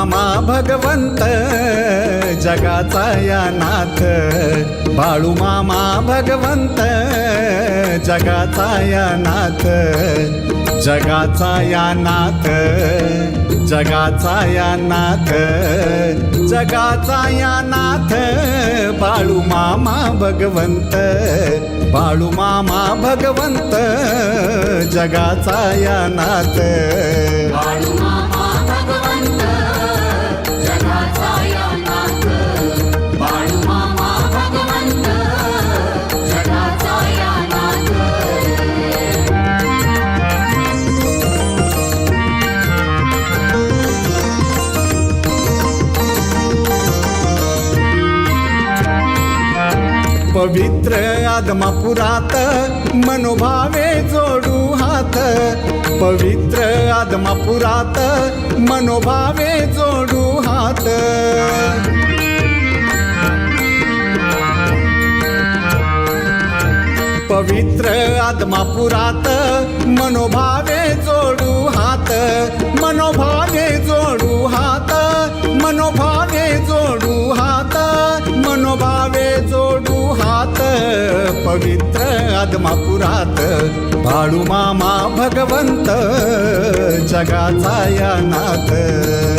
मामा भगवंत जगाचा या नाथ. बाळू मामा भगवंत जगाचा या नाथ. जगाचा या नाथ जगाचा या नाथ. जगाचा या नाथ बाळू मामा भगवंत. बाळू मामा भगवंत जगाचा या नाथ. बाळू मामा भगवंत पवित्र आदमापुरात मनोभावे जोडू हात. पवित्र आदमापुरात मनोभावे जोडू हात. पवित्र आदमापुरात मनोभावे जोडू हात. जोडू पवित्र आदमापुरात. बाळू मामा भगवंत जगाचा या नाथ.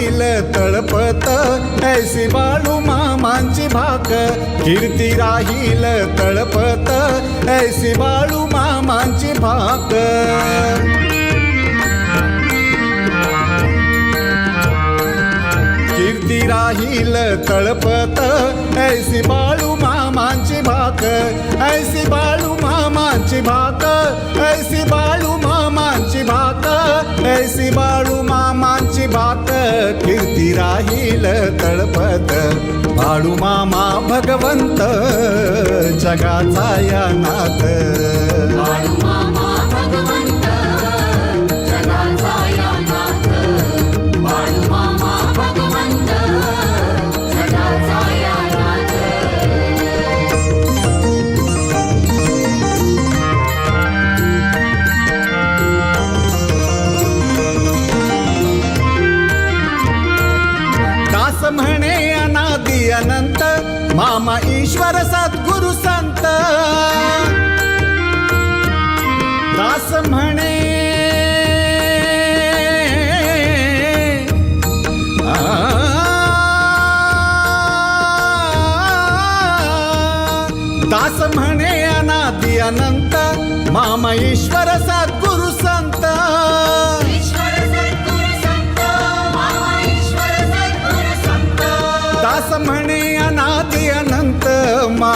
राहील तळपत. ऐसी बाळू मामांची भाक. कीर्ती राहील तळपत. ऐसी बाळू मामांची भाक. कीर्ती राहील तळपत. ऐसी बाळू मामांची भाक. ऐसी बाळू मामांची भाक. ऐसी बाळू मामांची भाक. ऐसी बाळू कीर्ती राहील तळपत. बाळू मामा भगवंत जगाचा या नाथ. मामा ईश्वर सद्गुरु संत. दास म्हणे दास म्हणे अनादि अनंत मामा ईश्वर सद्गुरु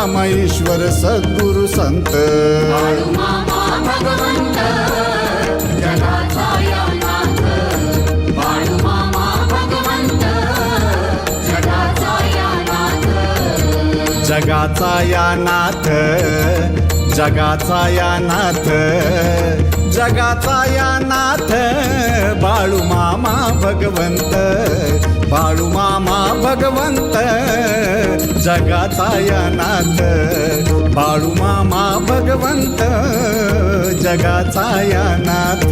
मामा ईश्वर सद्गुरु संत. जगाचा या नाथ. जगाचा या नाथ. जगाचा या नाथ बाळू मामा भगवंत बाळू मामा भगवंत जगाचा या नाथ बाळू मामा भगवंत जगाचा या नाथ.